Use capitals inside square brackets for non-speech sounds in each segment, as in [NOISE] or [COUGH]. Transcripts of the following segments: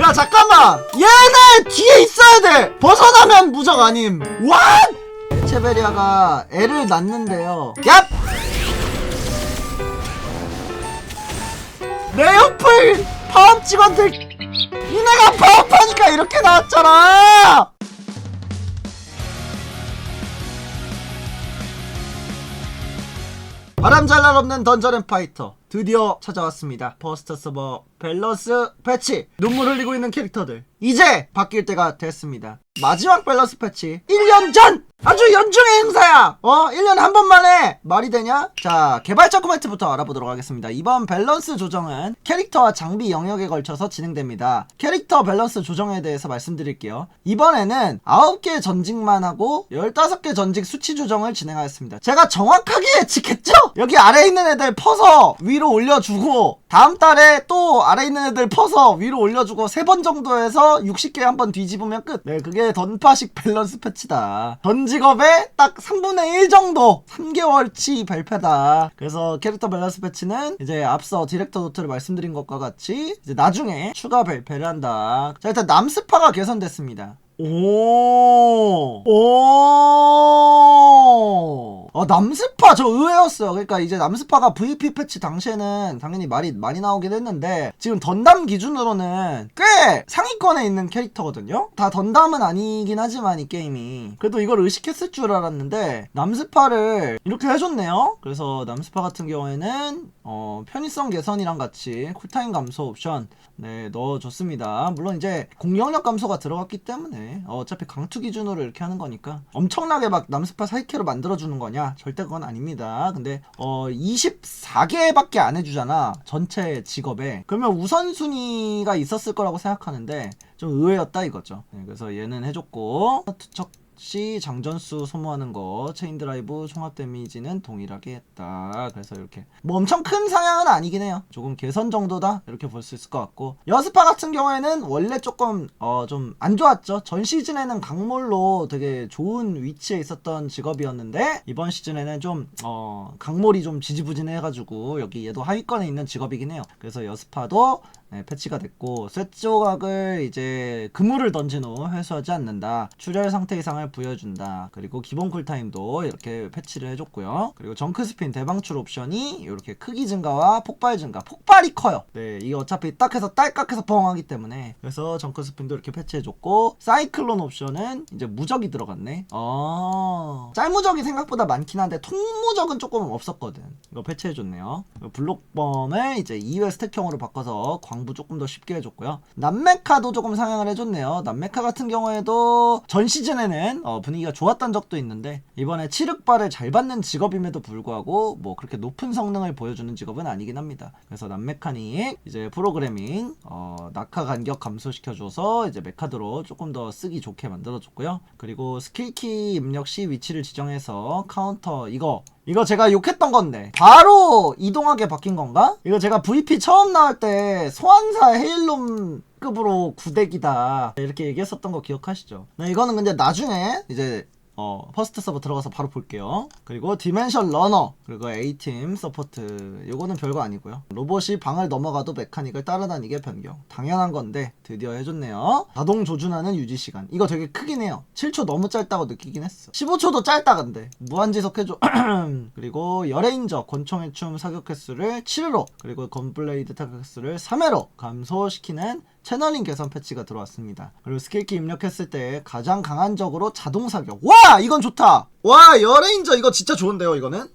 야 잠깐만! 얘네 뒤에 있어야 돼! 벗어나면 무적 아님. 왓 에체베리아가 애를 낳는데요. 얍 내 옆을 파업 직원들 니네가 파업하니까 이렇게 나왔잖아 바람잘날 없는 던전 앤 파이터 드디어 찾아왔습니다. 퍼스트 서버 밸런스 패치. 눈물 흘리고 있는 캐릭터들. 이제 바뀔 때가 됐습니다. 마지막 밸런스 패치. 1년 전 아주 연중의 행사야. 어 1년 한 번만에 말이 되냐? 자 개발자 코멘트부터 알아보도록 하겠습니다. 이번 밸런스 조정은 캐릭터와 장비 영역에 걸쳐서 진행됩니다. 캐릭터 밸런스 조정에 대해서 말씀드릴게요. 이번에는 9개 전직만 하고 15개 전직 수치 조정을 진행하였습니다. 제가 정확하게 예측했죠? 여기 아래에 있는 애들 퍼서 위로 올려주고 다음 달에 또 아래 있는 애들 퍼서 위로 올려주고 세 번 정도 해서 60개 한 번 뒤집으면 끝. 네, 그게 던파식 밸런스 패치다. 전 직업의 딱 3분의 1 정도 3개월치 발표다. 그래서 캐릭터 밸런스 패치는 이제 앞서 디렉터 노트를 말씀드린 것과 같이 이제 나중에 추가 발표를 한다. 자, 일단 남스파가 개선됐습니다. 오, 오, 어, 남스파 저 의외였어요. 그러니까 이제 남스파가 VP 패치 당시에는 당연히 말이 많이 나오긴 했는데 지금 던담 기준으로는 꽤 상위권에 있는 캐릭터거든요. 다 던담은 아니긴 하지만 이 게임이 그래도 이걸 의식했을 줄 알았는데 남스파를 이렇게 해줬네요. 그래서 남스파 같은 경우에는 어, 편의성 개선이랑 같이 쿨타임 감소 옵션 네 넣어줬습니다. 물론 이제 공격력 감소가 들어갔기 때문에 어, 차피 강투 기준으로 이렇게 하는 거니까 엄청나게 막 남스파 사이캐로 만들어주는 거냐 절대 그건 아닙니다. 근데 어 24개밖에 안 해주잖아 전체 직업에 그러면 우선순위가 있었을 거라고 생각하는데 좀 의외였다 이거죠. 네, 그래서 얘는 해줬고 투척 시 장전수 소모하는 거 체인 드라이브 총합 데미지는 동일하게 했다. 그래서 이렇게 뭐 엄청 큰 상향은 아니긴 해요. 조금 개선 정도다 이렇게 볼 수 있을 것 같고 여스파 같은 경우에는 원래 조금 어 좀 안 좋았죠. 전 시즌에는 강몰로 되게 좋은 위치에 있었던 직업이었는데 이번 시즌에는 좀 어 강몰이 좀 지지부진해가지고 여기 얘도 하위권에 있는 직업이긴 해요. 그래서 여스파도 네, 패치가 됐고 쇠 조각을 이제 그물을 던진 후 회수하지 않는다. 출혈 상태 이상을 부여준다. 그리고 기본 쿨타임도 이렇게 패치를 해줬고요. 그리고 정크 스핀 대방출 옵션이 이렇게 크기 증가와 폭발 증가 폭발이 커요. 네 이게 어차피 딱 해서 딸깍 해서 뻥하기 때문에. 그래서 정크 스핀도 이렇게 패치해줬고 사이클론 옵션은 이제 무적이 들어갔네. 어 짤무적이 생각보다 많긴 한데 통무적은 조금 없었거든. 이거 패치해줬네요. 블록범을 이제 2회 스택형으로 바꿔서 광부 조금 더 쉽게 해줬고요. 남메카도 조금 상향을 해줬네요. 남메카 같은 경우에도 전 시즌에는 어, 분위기가 좋았던 적도 있는데 이번에 치륵발을 잘 받는 직업임에도 불구하고 뭐 그렇게 높은 성능을 보여주는 직업은 아니긴 합니다. 그래서 남메카닉 이제 프로그래밍 어, 낙하 간격 감소시켜줘서 이제 메카드로 조금 더 쓰기 좋게 만들어줬고요. 그리고 스킬키 입력 시 위치를 지정해서 카운터 이거 이거 제가 욕했던 건데 바로 이동하게 바뀐 건가? 이거 제가 VP 처음 나올 때 소환사 헤일롬 급으로 구대기다 이렇게 얘기했었던 거 기억하시죠? 네 이거는 근데 나중에 이제 어, 퍼스트 서버 들어가서 바로 볼게요. 그리고 디멘션 러너, 그리고 A팀 서포트. 요거는 별거 아니고요. 로봇이 방을 넘어가도 메카닉을 따라다니게 변경. 당연한 건데 드디어 해줬네요. 자동 조준하는 유지 시간. 이거 되게 크긴 해요. 7초 너무 짧다고 느끼긴 했어. 15초도 짧다 근데. 무한지속 해줘. [CLEARS THROAT] 그리고 열레인저 권총의 춤 사격 횟수를 7회로 그리고 건블레이드 타격 횟수를 3회로 감소시키는 채널링 개선 패치가 들어왔습니다. 그리고 스킬키 입력했을 때 가장 강한 적으로 자동 사격. 와 이건 좋다. 와 열레인저 이거 진짜 좋은데요 이거는.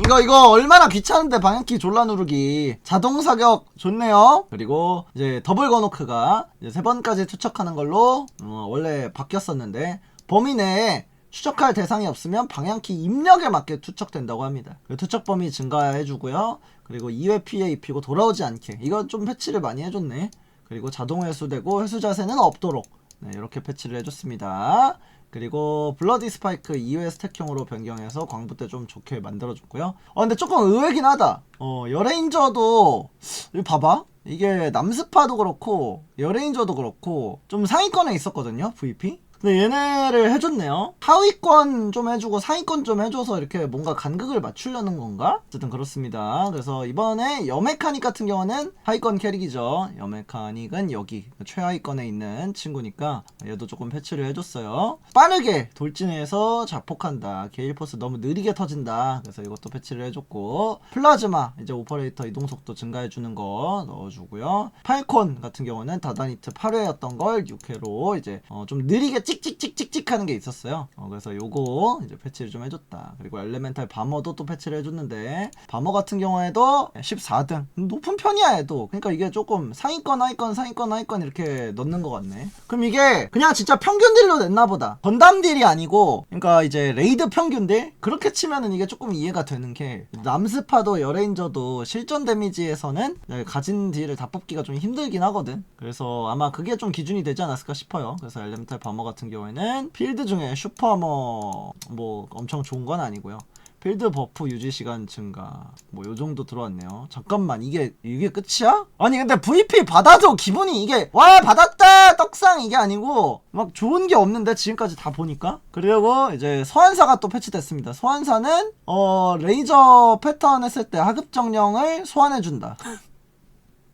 이거 이거 얼마나 귀찮은데 방향키 졸라 누르기 자동 사격 좋네요 그리고 이제 더블 거노크가 이제 세 번까지 투척하는 걸로 어, 원래 바뀌었었는데 범위 내에 추적할 대상이 없으면 방향키 입력에 맞게 투척된다고 합니다. 그리고 투척 범위 증가해주고요. 그리고 2회 피해 입히고 돌아오지 않게 이건 좀 패치를 많이 해줬네. 그리고 자동 회수되고 회수 자세는 없도록 네, 이렇게 패치를 해줬습니다. 그리고 블러디 스파이크 2회 스택형으로 변경해서 광부 때 좀 좋게 만들어줬고요. 어 근데 조금 의외긴 하다. 어 여레인저도 이거 봐봐. 이게 남스파도 그렇고 여레인저도 그렇고 좀 상위권에 있었거든요 VP 근데 얘네를 해줬네요. 하위권 좀 해주고 상위권 좀 해줘서 이렇게 뭔가 간극을 맞추려는 건가? 어쨌든 그렇습니다. 그래서 이번에 여메카닉 같은 경우는 하위권 캐릭이죠. 여메카닉은 여기 최하위권에 있는 친구니까 얘도 조금 패치를 해줬어요. 빠르게 돌진해서 자폭한다. 게일포스 너무 느리게 터진다. 그래서 이것도 패치를 해줬고 플라즈마 이제 오퍼레이터 이동 속도 증가해주는 거 넣어주고요. 팔콘 같은 경우는 다다니트 8회였던 걸 6회로 이제 어, 좀 느리게 찍찍찍찍찍 하는 게 있었어요. 어, 그래서 요거 이제 패치를 좀 해줬다. 그리고 엘레멘탈 바머도 또 패치를 해줬는데 바머 같은 경우에도 14등 높은 편이야 얘도. 그러니까 이게 조금 상위권 하위권 상위권 하위권 이렇게 넣는 것 같네. 그럼 이게 그냥 진짜 평균 딜로 냈나 보다. 건담 딜이 아니고 그러니까 이제 레이드 평균 딜 그렇게 치면은 이게 조금 이해가 되는 게 남스파도 여레인저도 실전 데미지에서는 가진 딜을 다 뽑기가 좀 힘들긴 하거든. 그래서 아마 그게 좀 기준이 되지 않았을까 싶어요. 그래서 엘레멘탈 바머 같은 경우에는 필드 중에 슈퍼머 뭐 엄청 좋은 건 아니고요. 필드 버프 유지 시간 증가 뭐 요 정도 들어왔네요. 잠깐만 이게 이게 끝이야? 아니 근데 VP 받아도 기분이 이게 와 받았다 떡상 이게 아니고 막 좋은 게 없는데 지금까지 다 보니까 그리고 이제 소환사가 또 패치됐습니다. 소환사는 어 레이저 패턴 했을 때 하급 정령을 소환해 준다.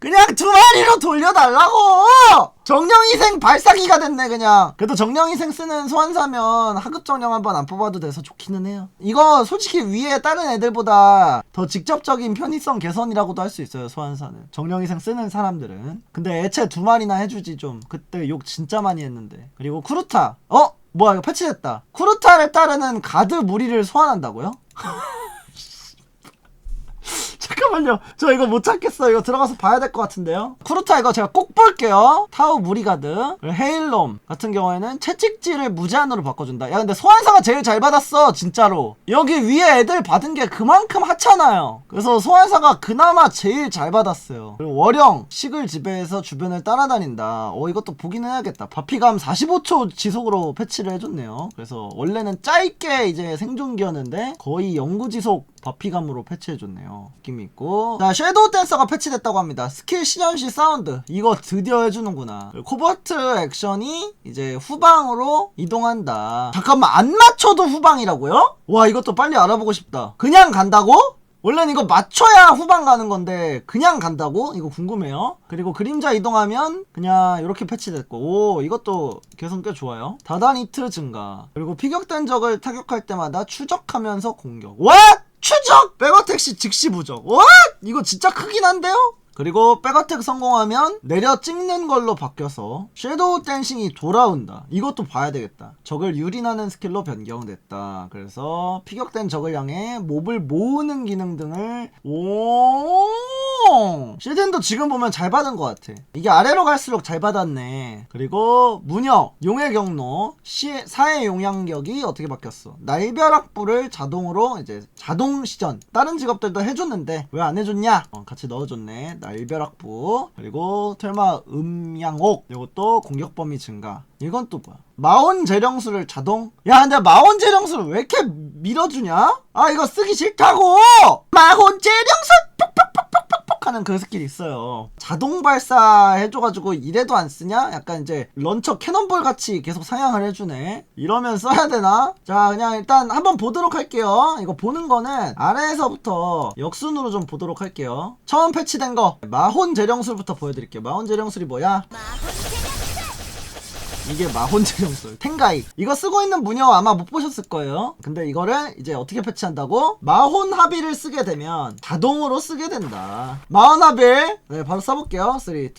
그냥 두 마리로 돌려달라고! 정령희생 발사기가 됐네, 그냥. 그래도 정령희생 쓰는 소환사면 하급 정령 한번 안 뽑아도 돼서 좋기는 해요. 이거 솔직히 위에 다른 애들보다 더 직접적인 편의성 개선이라고도 할 수 있어요, 소환사는. 정령희생 쓰는 사람들은. 근데 애체 두 마리나 해주지 좀. 그때 욕 진짜 많이 했는데. 그리고 쿠르타. 어? 뭐야, 이거 패치됐다. 쿠르타를 따르는 가드 무리를 소환한다고요? [LAUGHS] 잠깐만요. 저 이거 못 찾겠어. 이거 들어가서 봐야 될 것 같은데요. 쿠르타 이거 제가 꼭 볼게요. 타우 무리가드, 헤일롬 같은 경우에는 채찍질을 무제한으로 바꿔준다. 야 근데 소환사가 제일 잘 받았어. 진짜로. 여기 위에 애들 받은 게 그만큼 하찮아요. 그래서 소환사가 그나마 제일 잘 받았어요. 그리고 월영, 식을 지배해서 주변을 따라다닌다. 어 이것도 보긴 해야겠다. 바피감 45초 지속으로 패치를 해줬네요. 그래서 원래는 짧게 이제 생존기였는데 거의 영구지속 바피감으로 패치해줬네요. 느낌이 있고. 자, 섀도우 댄서가 패치됐다고 합니다. 스킬 시전시 사운드. 이거 드디어 해주는구나. 코버트 액션이 이제 후방으로 이동한다. 잠깐만, 안 맞춰도 후방이라고요? 와, 이것도 빨리 알아보고 싶다. 그냥 간다고? 원래는 이거 맞춰야 후방 가는 건데 그냥 간다고? 이거 궁금해요. 그리고 그림자 이동하면 그냥 이렇게 패치됐고 오 이것도 개성 꽤 좋아요. 다다니트 증가 그리고 피격된 적을 타격할 때마다 추적하면서 공격. 와 추적! 백어택시 즉시 부적. 와 이거 진짜 크긴 한데요? 그리고 백어택 성공하면 내려 찍는 걸로 바뀌어서 섀도우 댄싱이 돌아온다. 이것도 봐야 되겠다. 적을 유린하는 스킬로 변경됐다. 그래서 피격된 적을 향해 몹을 모으는 기능 등을 오 시즌도 지금 보면 잘 받은 것 같아. 이게 아래로 갈수록 잘 받았네. 그리고 문역 용의 경로 시, 사의 용량격이 어떻게 바뀌었어? 날벼락불을 자동으로 이제 자동 시전 다른 직업들도 해줬는데 왜 안 해줬냐? 어, 같이 넣어줬네. 날벼락부 그리고 텔마 음양옥 이것도 공격 범위 증가 이건 또 뭐야 마온 재령수를 자동 야 근데 마온 재령수를 왜 이렇게 밀어주냐 아 이거 쓰기 싫다고 마온 재령수 톡톡톡 톡톡 하는 그 스킬이 있어요. 자동 발사 해줘가지고 이래도 안 쓰냐? 약간 이제 런처 캐논볼 같이 계속 사양을 해주네. 이러면 써야 되나? 자 그냥 일단 한번 보도록 할게요. 이거 보는 거는 아래에서부터 역순으로 좀 보도록 할게요. 처음 패치된 거. 마혼 재령술부터 보여드릴게요. 마혼 재령술이 뭐야 이게 마혼 재령술 텐가이. 이거 쓰고 있는 무녀 아마 못 보셨을 거예요. 근데 이거를 이제 어떻게 패치한다고? 마혼 합의를 쓰게 되면 자동으로 쓰게 된다. 마혼 합의 네 바로 써볼게요. 3 2 1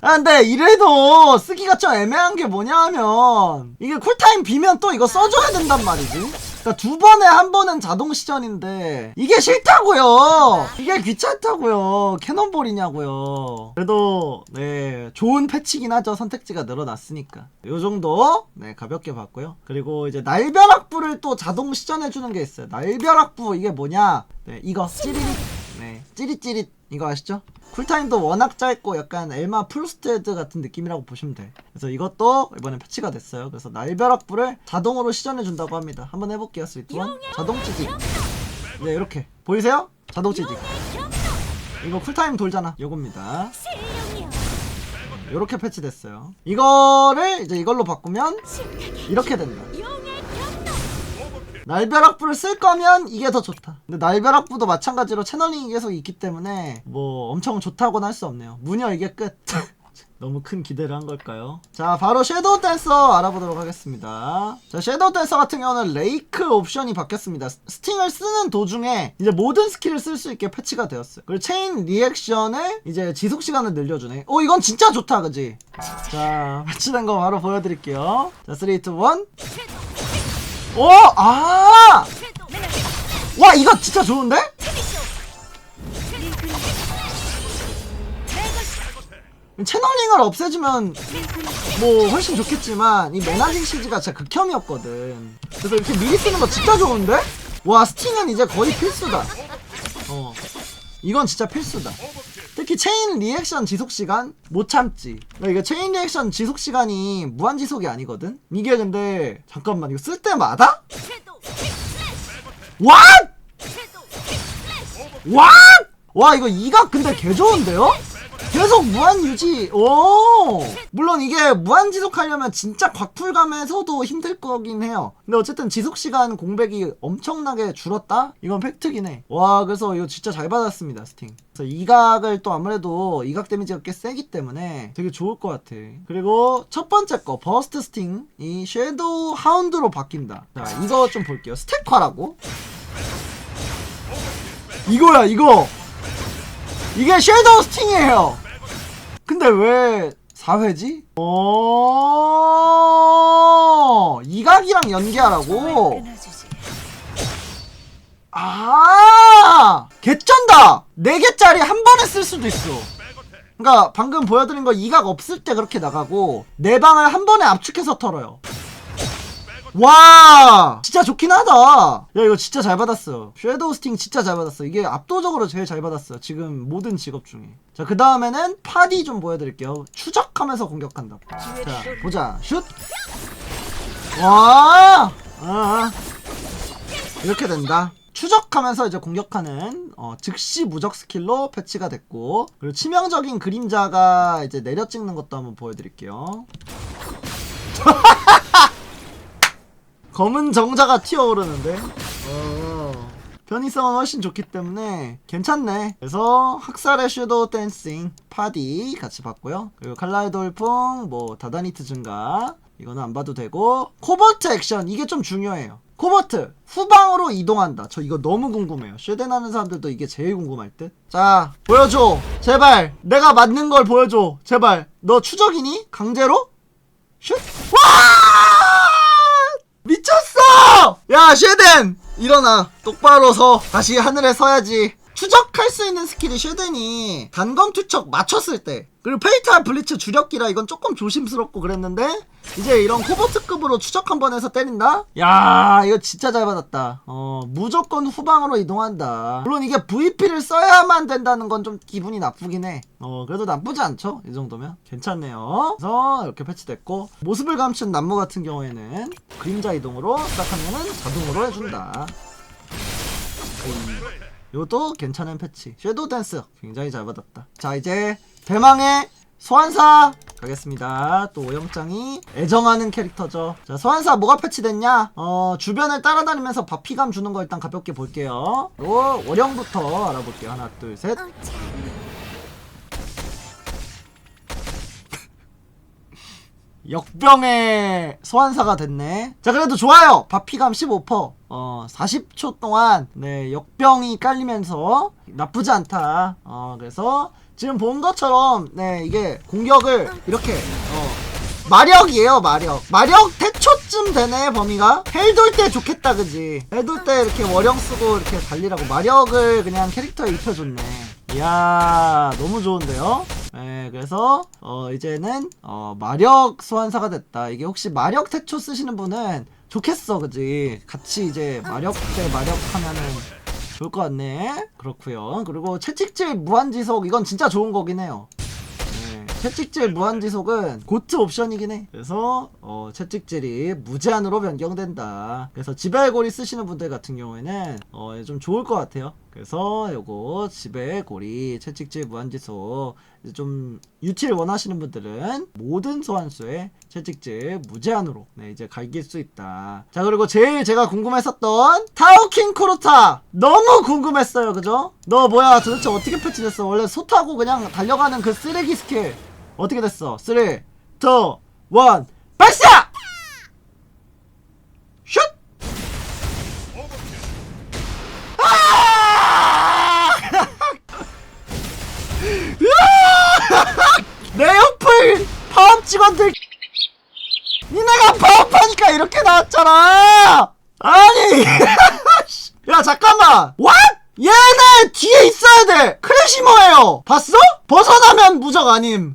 아, 근데 이래도 쓰기가 좀 애매한 게 뭐냐 하면 이게 쿨타임 비면 또 이거 써줘야 된단 말이지 그러니까 두 번에 한 번은 자동 시전인데 이게 싫다고요. 이게 귀찮다고요. 캐논볼이냐고요. 그래도 네 좋은 패치긴 하죠. 선택지가 늘어났으니까. 요 정도 네 가볍게 봤고요. 그리고 이제 날벼락부를 또 자동 시전해 주는 게 있어요. 날벼락부 이게 뭐냐? 네 이거 찌리릿. 네 찌릿찌릿 이거 아시죠? 쿨타임도 워낙 짧고 약간 엘마 풀스테드 같은 느낌이라고 보시면 돼. 그래서 이것도 이번에 패치가 됐어요. 그래서 날벼락불을 자동으로 시전해 준다고 합니다. 한번 해볼게요. 스위트원 자동 찌직. 네 이렇게 보이세요? 자동 찌직. 이거 쿨타임 돌잖아. 요겁니다. 이렇게 패치됐어요. 이거를 이제 이걸로 바꾸면 이렇게 된다. 날벼락부를 쓸 거면 이게 더 좋다. 근데 날벼락부도 마찬가지로 채널링이 계속 있기 때문에 뭐 엄청 좋다고는 할 수 없네요. 무녀 이게 끝. [LAUGHS] 너무 큰 기대를 한 걸까요? 자, 바로 섀도우 댄서 알아보도록 하겠습니다. 자, 섀도우 댄서 같은 경우는 레이크 옵션이 바뀌었습니다. 스- 스팅을 쓰는 도중에 이제 모든 스킬을 쓸 수 있게 패치가 되었어요. 그리고 체인 리액션을 이제 지속 시간을 늘려주네. 오, 이건 진짜 좋다, 그지? 자, [LAUGHS] 패치된 거 바로 보여드릴게요. 자, 3, 2, 1. 오! 아! 와, 이거 진짜 좋은데? 채널링을 없애주면 뭐 훨씬 좋겠지만 이 매나징 시즈가 진짜 극혐이었거든 그래서 이렇게 미리 쓰는 거 진짜 좋은데? 와 스팅은 이제 거의 필수다 어 이건 진짜 필수다 특히 체인 리액션 지속 시간 못 참지 나 이거 체인 리액션 지속 시간이 무한 지속이 아니거든 이게 근데 잠깐만 이거 쓸 때마다 왓! 왓! 와 이거 이각 근데 개 좋은데요? 계속 무한 유지. 오. 물론 이게 무한 지속하려면 진짜 곽풀감에서도 힘들 거긴 해요. 근데 어쨌든 지속 시간 공백이 엄청나게 줄었다. 이건 팩트긴 해. 와 그래서 이거 진짜 잘 받았습니다 스팅. 그래서 이각을 또 아무래도 이각 데미지가 꽤 세기 때문에 되게 좋을 것 같아. 그리고 첫 번째 거 버스트 스팅 이 섀도우 하운드로 바뀐다. 자 이거 좀 볼게요. 스택화라고. 이거야 이거. 이게 섀도우 스팅이에요. 근데 왜 4회지? 오, 이각이랑 연계하라고? 아, 개쩐다! 4개짜리 한 번에 쓸 수도 있어. 그니까 방금 보여드린 거 이각 없을 때 그렇게 나가고, 네 방을 한 번에 압축해서 털어요. 와! 진짜 좋긴 하다. 야 이거 진짜 잘 받았어. 섀도우 스팅 진짜 잘 받았어. 이게 압도적으로 제일 잘 받았어 지금 모든 직업 중에. 자 그 다음에는 파디 좀 보여드릴게요. 추적하면서 공격한다 자 보자. 슛와! 아, 이렇게 된다. 추적하면서 이제 공격하는 어, 즉시 무적 스킬로 패치가 됐고 그리고 치명적인 그림자가 이제 내려 찍는 것도 한번 보여드릴게요 [LAUGHS] 검은 정자가 튀어오르는데? 어, 편의성은 훨씬 좋기 때문에 괜찮네. 그래서 학살의 슈도 댄싱 파디 같이 봤고요. 그리고 칼날 돌풍 뭐 다다니트 증가. 이거는 안 봐도 되고. 코버트 액션 이게 좀 중요해요. 코버트 후방으로 이동한다. 저 이거 너무 궁금해요. 쉐덴 하는 사람들도 이게 제일 궁금할 듯자 보여줘. 제발 내가 맞는 걸 보여줘. 제발. 너 추적이니? 강제로? 슛? 와! 미쳤어! 야, 쉐덴! 일어나. 똑바로 서. 다시 하늘에 서야지. 추적할 수 있는 스킬이 쉐덴이 단검 투척 맞췄을 때 그리고 페이탈 블리츠 주력기라 이건 조금 조심스럽고 그랬는데 이제 이런 코버트급으로 추적 한 번 해서 때린다? 야 이거 진짜 잘 받았다. 어 무조건 후방으로 이동한다. 물론 이게 VP를 써야만 된다는 건 좀 기분이 나쁘긴 해어 그래도 나쁘지 않죠? 이 정도면? 괜찮네요. 그래서 이렇게 패치됐고 모습을 감춘 나무 같은 경우에는 그림자 이동으로 시작하면은 자동으로 해준다. 음. 이것도 괜찮은 패치. 섀도우 댄스 굉장히 잘 받았다. 자 이제 대망의 소환사 가겠습니다. 또 오영장이 애정하는 캐릭터죠. 자 소환사 뭐가 패치됐냐? 어 주변을 따라다니면서 바피감 주는 거 일단 가볍게 볼게요. 요 월형부터 알아볼게요. 하나 둘셋. 역병의 소환사가 됐네. 자, 그래도 좋아요. 바피감 15%. 어, 40초 동안, 네, 역병이 깔리면서 나쁘지 않다. 어, 그래서 지금 본 것처럼, 네, 이게 공격을 이렇게, 어, 마력이에요, 마력. 마력 태초쯤 되네, 범위가. 헬돌 때 좋겠다, 그지? 헬돌 때 이렇게 월형 쓰고 이렇게 달리라고 마력을 그냥 캐릭터에 입혀줬네. 이야, 너무 좋은데요? 네, 그래서, 어, 이제는, 어, 마력 소환사가 됐다. 이게 혹시 마력 태초 쓰시는 분은 좋겠어, 그지? 같이 이제 마력 대 마력 하면은 좋을 것 같네. 그렇구요 그리고 채찍질 무한지속, 이건 진짜 좋은 거긴 해요. 네, 채찍질 무한지속은 고트 옵션이긴 해. 그래서 어, 채찍질이 무제한으로 변경된다. 그래서 지발고리 쓰시는 분들 같은 경우에는 어, 좀 좋을 것 같아요. 그래서 요거 집에 고리 채찍질 무한지소 이제 좀 유치를 원하시는 분들은 모든 소환수에 채찍질 무제한으로 네, 이제 갈길 수 있다. 자 그리고 제일 제가 궁금했었던 타오킹 코르타 너무 궁금했어요, 그죠? 너 뭐야 도대체 어떻게 패치됐어? 원래 소 타고 그냥 달려가는 그 쓰레기 스킬 어떻게 됐어? 3, 2, 1, 발사! 슛! 아! 으아! 내 옆을 파업 직원들 니네가 파업하니까 이렇게 나왔잖아 아니 야 잠깐만 What? 얘네 뒤에 있어야 돼. 크래시머예요? 봤어? 벗어나면 무적 아님.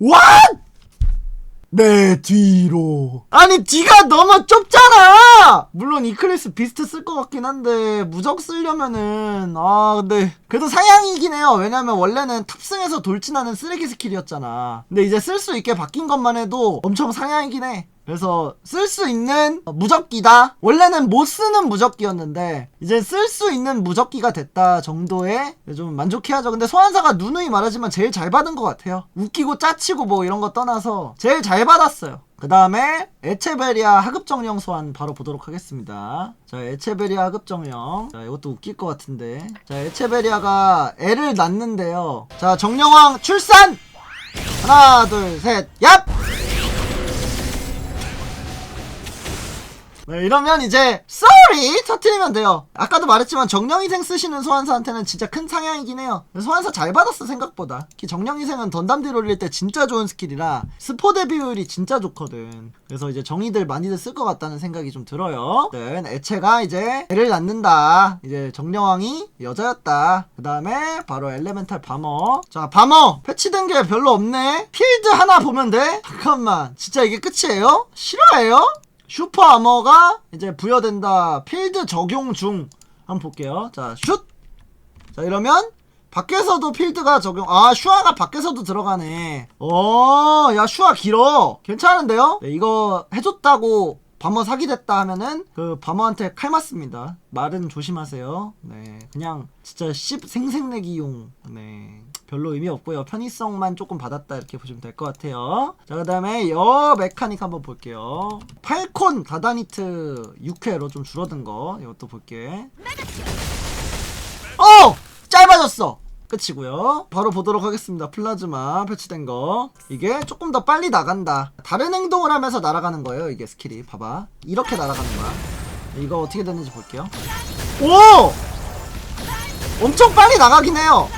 What? 내 뒤로. 아니 뒤가 너무 좁잖아. 물론 이클리스 비스트 쓸 것 같긴 한데 무적 쓰려면은 아 근데 그래도 상향이긴 해요. 왜냐면 원래는 탑승해서 돌진하는 쓰레기 스킬이었잖아. 근데 이제 쓸 수 있게 바뀐 것만 해도 엄청 상향이긴 해 그래서 쓸 수 있는 무적기다. 원래는 못 쓰는 무적기였는데 이제 쓸 수 있는 무적기가 됐다 정도에 좀 만족해야죠. 근데 소환사가 누누이 말하지만 제일 잘 받은 것 같아요. 웃기고 짜치고 뭐 이런 거 떠나서 제일 잘 받았어요. 그 다음에 에체베리아 하급정령 소환 바로 보도록 하겠습니다. 자, 에체베리아 하급정령. 자, 이것도 웃길 것 같은데. 자, 에체베리아가 애를 낳는데요. 자, 정령왕 출산! 하나, 둘, 셋, 얍! 네, 이러면 이제 sorry 터트리면 돼요. 아까도 말했지만 정령희생 쓰시는 소환사한테는 진짜 큰 상향이긴 해요. 소환사 잘 받았어 생각보다. 정령희생은 던담딜 올릴 때 진짜 좋은 스킬이라 스포 대비율이 진짜 좋거든. 그래서 이제 정의들 많이들 쓸 것 같다는 생각이 좀 들어요. 네, 애체가 이제 애를 낳는다. 이제 정령왕이 여자였다. 그 다음에 바로 엘레멘탈 바머. 자 바머 패치된 게 별로 없네. 필드 하나 보면 돼? 잠깐만 진짜 이게 끝이에요? 실화예요? 슈퍼 아머가 이제 부여된다. 필드 적용 중. 한번 볼게요. 자, 슛! 자, 이러면 밖에서도 필드가 적용. 아, 슈아가 밖에서도 들어가네. 어, 야, 슈아 길어. 괜찮은데요? 네, 이거 해줬다고 바머 사기됐다 하면은 그 바머한테 칼 맞습니다. 말은 조심하세요. 네, 그냥 진짜 씹 생생내기용. 네. 별로 의미 없고요. 편의성만 조금 받았다 이렇게 보시면 될 것 같아요. 자, 그 다음에 여 메카닉 한번 볼게요. 팔콘 다다니트 6회로 좀 줄어든 거 이것도 볼게. 어! 짧아졌어! 끝이고요. 바로 보도록 하겠습니다. 플라즈마 패치된 거. 이게 조금 더 빨리 나간다. 다른 행동을 하면서 날아가는 거예요. 이게 스킬이. 봐봐. 이렇게 날아가는 거야. 이거 어떻게 됐는지 볼게요. 오! 엄청 빨리 나가긴 해요.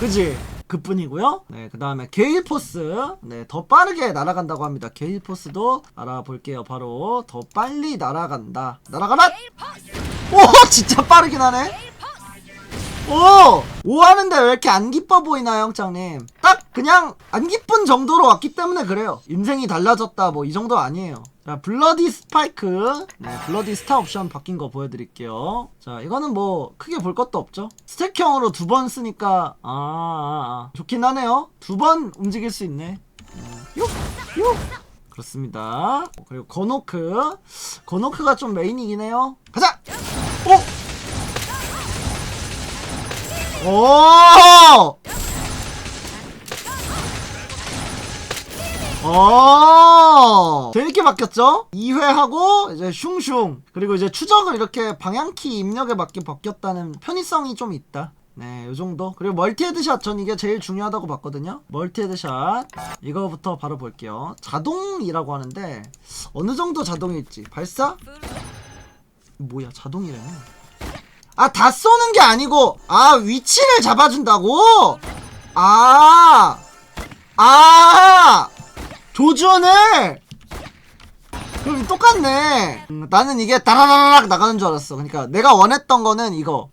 그지? 그뿐이고요. 네, 그 다음에 게일포스. 네, 더 빠르게 날아간다고 합니다. 게일포스도 알아볼게요. 바로 더 빨리 날아간다. 날아가라! 오, [LAUGHS] 진짜 빠르긴 하네. 오! 오 하는데 왜 이렇게 안 기뻐 보이나요, 형장님? 딱 그냥 안 기쁜 정도로 왔기 때문에 그래요. 인생이 달라졌다, 뭐 이 정도 아니에요. 자, 블러디 스파이크. 네, 블러디 스타 옵션 바뀐 거 보여드릴게요. 자, 이거는 뭐 크게 볼 것도 없죠. 스택형으로 두 번 쓰니까, 아, 아, 아. 좋긴 하네요. 두 번 움직일 수 있네. 음, 요! 요! 그렇습니다. 그리고 거노크. 거노크가 좀 메인이긴 해요. 가자! 오! 오! 오! 재밌게 바뀌었죠? 2회 하고 이제 슝슝 그리고 이제 추적을 이렇게 방향키 입력에 맞게 바뀌었다는 편의성이 좀 있다. 네, 요 정도. 그리고 멀티 헤드샷 전 이게 제일 중요하다고 봤거든요. 멀티 헤드샷 이거부터 바로 볼게요. 자동이라고 하는데 어느 정도 자동일지 발사? 뭐야 자동이래. 아, 다 쏘는 게 아니고, 아, 위치를 잡아준다고? 아, 아, 조준을! 그럼 똑같네. 음, 나는 이게 다라라락 나가는 줄 알았어. 그러니까 내가 원했던 거는 이거.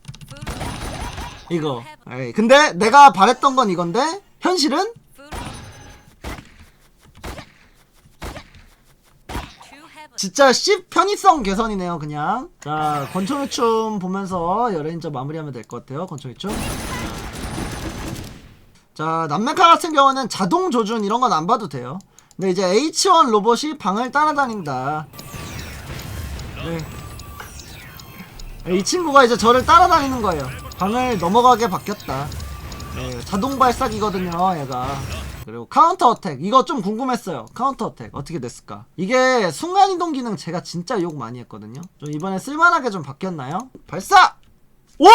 이거. 에이, 근데 내가 바랬던 건 이건데, 현실은? 진짜 씹 편의성 개선이네요 그냥 자 권총유춤 보면서 여레인저 마무리하면 될 것 같아요 권총유춤 자 남메카 같은 경우는 자동 조준 이런 건 안 봐도 돼요 근데 이제 H1 로봇이 방을 따라다닌다 네. 이 친구가 이제 저를 따라다니는 거예요 방을 넘어가게 바뀌었다. 네, 자동 발사기거든요, 얘가. 그리고 카운터 어택. 이거 좀 궁금했어요. 카운터 어택. 어떻게 됐을까? 이게 순간이동 기능 제가 진짜 욕 많이 했거든요. 좀 이번에 쓸만하게 좀 바뀌었나요? 발사! 오!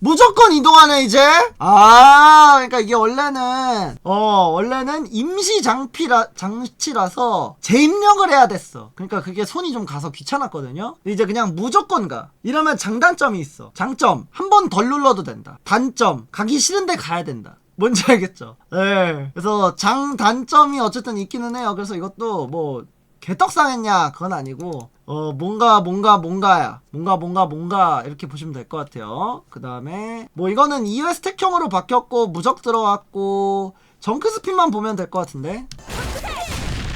무조건 이동하네 이제? 아 그러니까 이게 원래는 어 원래는 임시 장피라 장치라서 재입력을 해야 됐어. 그러니까 그게 손이 좀 가서 귀찮았거든요? 이제 그냥 무조건 가. 이러면 장단점이 있어. 장점. 한 번 덜 눌러도 된다. 단점. 가기 싫은데 가야 된다. 뭔지 알겠죠? 네 그래서 장단점이 어쨌든 있기는 해요. 그래서 이것도 뭐 개떡상했냐? 그건 아니고 어 뭔가 뭔가 뭔가야 뭔가 뭔가 뭔가 이렇게 보시면 될 것 같아요. 그 다음에 뭐 이거는 2회 스택형으로 바뀌었고 무적 들어갔고 정크 스핀만 보면 될 것 같은데?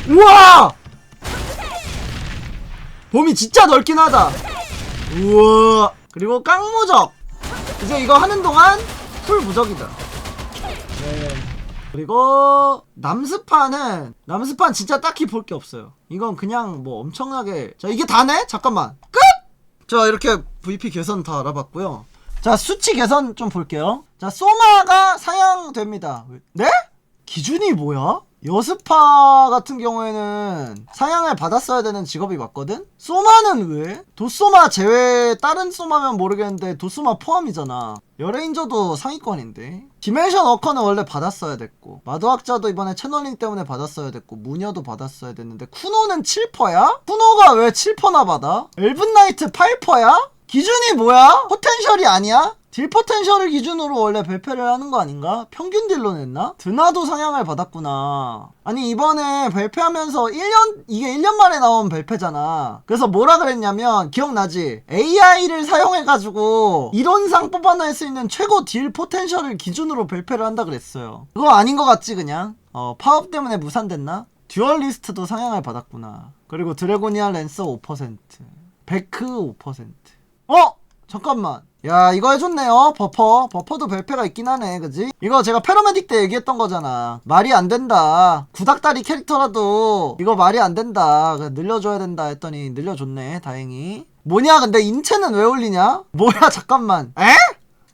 우와! 봄이 진짜 넓긴 하다. 우와! 그리고 깡무적! 이제 이거 하는 동안 풀 무적이다. 네. 그리고 남스파는 남스파는 진짜 딱히 볼 게 없어요. 이건 그냥 뭐 엄청나게 자 이게 다네? 잠깐만 끝! 자 이렇게 VP 개선 다 알아봤고요. 자 수치 개선 좀 볼게요. 자 소마가 사양됩니다. 네? 기준이 뭐야? 여스파 같은 경우에는 사양을 받았어야 되는 직업이 맞거든? 소마는 왜? 도소마 제외 다른 소마면 모르겠는데 도소마 포함이잖아. 여레인저도 상위권인데. 디멘션 어커는 원래 받았어야 됐고 마도학자도 이번에 채널링 때문에 받았어야 됐고 무녀도 받았어야 됐는데 쿠노는 7퍼야? 쿠노가 왜 7퍼나 받아? 엘븐나이트 8퍼야? 기준이 뭐야? 포텐셜이 아니야? 딜 포텐셜을 기준으로 원래 발표를 하는 거 아닌가? 평균 딜로 냈나? 드나도 상향을 받았구나. 아니 이번에 발표하면서 1년 이게 1년 만에 나온 발표잖아. 그래서 뭐라 그랬냐면 기억나지? AI를 사용해 가지고 이론상 뽑아낼 수 있는 최고 딜 포텐셜을 기준으로 발표를 한다 그랬어요. 그거 아닌 것 같지 그냥? 어 파업 때문에 무산됐나? 듀얼리스트도 상향을 받았구나. 그리고 드래고니아 랜서 5%. 베크 5%. 어? 잠깐만. 야 이거 해줬네요. 버퍼. 버퍼도 별패가 있긴 하네. 그지? 이거 제가 패러메딕 때 얘기했던 거잖아. 말이 안 된다. 구닥다리 캐릭터라도 이거 말이 안 된다. 늘려줘야 된다 했더니 늘려줬네. 다행히. 뭐냐 근데 인체는 왜 올리냐? 뭐야 잠깐만. 에?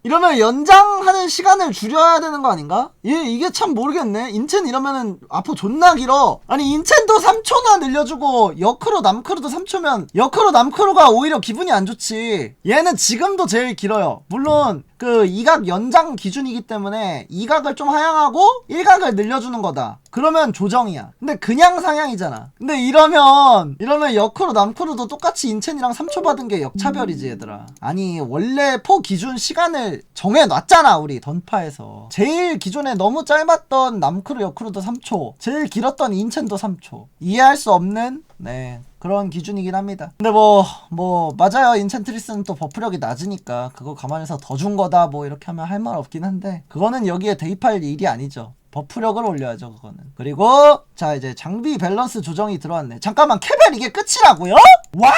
이러면 연장하는 시간을 줄여야 되는 거 아닌가? 얘 이게 참 모르겠네. 인첸 이러면은 앞으로 존나 길어. 아니 인첸도 3초나 늘려주고 여크로 남크로도 3초면 여크로 남크로가 오히려 기분이 안 좋지. 얘는 지금도 제일 길어요. 물론 그 이각 연장 기준이기 때문에 이각을 좀 하향하고 일각을 늘려주는 거다. 그러면 조정이야. 근데 그냥 상향이잖아. 근데 이러면 이러면 여크로 남크로도 똑같이 인첸이랑 3초 받은 게 역차별이지 얘들아. 아니 원래 포 기준 시간을 정해놨잖아 우리 던파에서. 제일 기존에 너무 짧았던 남크로 여크로도 3초, 제일 길었던 인첸도 3초. 이해할 수 없는 네 그런 기준이긴 합니다. 근데 뭐, 뭐, 맞아요. 인챈트리스는 또 버프력이 낮으니까 그거 감안해서 더 준 거다 뭐 이렇게 하면 할 말 없긴 한데 그거는 여기에 대입할 일이 아니죠. 버프력을 올려야죠 그거는 그리고 자 이제 장비 밸런스 조정이 들어왔네 잠깐만 캐벨 이게 끝이라고요? 와!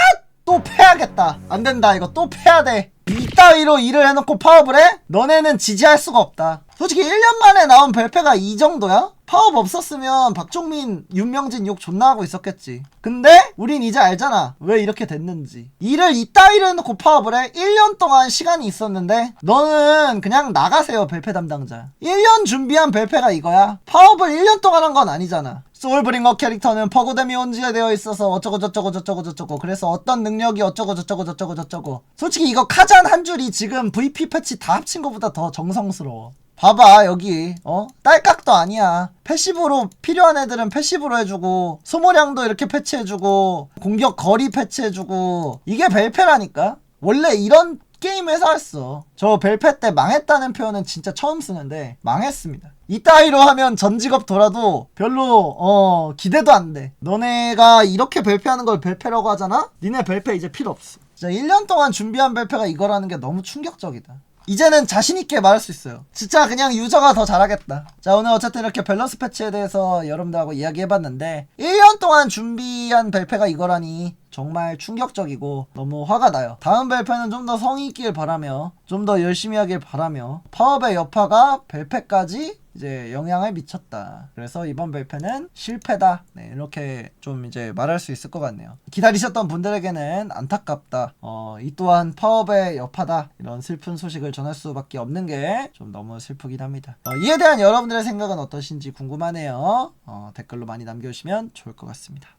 또 패야겠다 안 된다 이거 또 패야 돼 이따위로 일을 해놓고 파업을 해? 너네는 지지할 수가 없다 솔직히 1년 만에 나온 별패가 이 정도야? 파업 없었으면 박종민, 윤명진 욕 존나 하고 있었겠지. 근데 우린 이제 알잖아. 왜 이렇게 됐는지. 일을 이따위로 해놓고 파업을 해? 1년 동안 시간이 있었는데 너는 그냥 나가세요 별패 담당자. 1년 준비한 별패가 이거야. 파업을 1년 동안 한 건 아니잖아. 소울브링어 캐릭터는 퍼고뎀이 온지되어 있어서 어쩌고 저쩌고 저쩌고 저쩌고 그래서 어떤 능력이 어쩌고 저쩌고 저쩌고 저쩌고 솔직히 이거 카잔 한 줄이 지금 VP 패치 다 합친 것보다 더 정성스러워 봐봐 여기. 어? 딸깍도 아니야. 패시브로 필요한 애들은 패시브로 해주고 소모량도 이렇게 패치해주고 공격 거리 패치해주고. 이게 벨페라니까? 원래 이런 게임 회사였어. 저 벨페 때 망했다는 표현은 진짜 처음 쓰는데 망했습니다. 이따위로 하면 전 직업 돌아도 별로 어 기대도 안돼. 너네가 이렇게 벨페하는 걸 벨페라고 하잖아? 니네 벨페 이제 필요 없어. 진짜 1년 동안 준비한 벨페가 이거라는 게 너무 충격적이다 이제는 자신있게 말할 수 있어요. 진짜 그냥 유저가 더 잘하겠다. 자, 오늘 어쨌든 이렇게 밸런스 패치에 대해서 여러분들하고 이야기해봤는데, 1년 동안 준비한 발표가 이거라니, 정말 충격적이고, 너무 화가 나요. 다음 발표는 좀 더 성의 있길 바라며, 좀 더 열심히 하길 바라며, 파업의 여파가 벨페까지 이제 영향을 미쳤다. 그래서 이번 발표는 실패다. 네, 이렇게 좀 이제 말할 수 있을 것 같네요. 기다리셨던 분들에게는 안타깝다. 어, 이 또한 파업의 여파다. 이런 슬픈 소식을 전할 수밖에 없는 게 좀 너무 슬프긴 합니다. 어, 이에 대한 여러분들의 생각은 어떠신지 궁금하네요. 어, 댓글로 많이 남겨주시면 좋을 것 같습니다.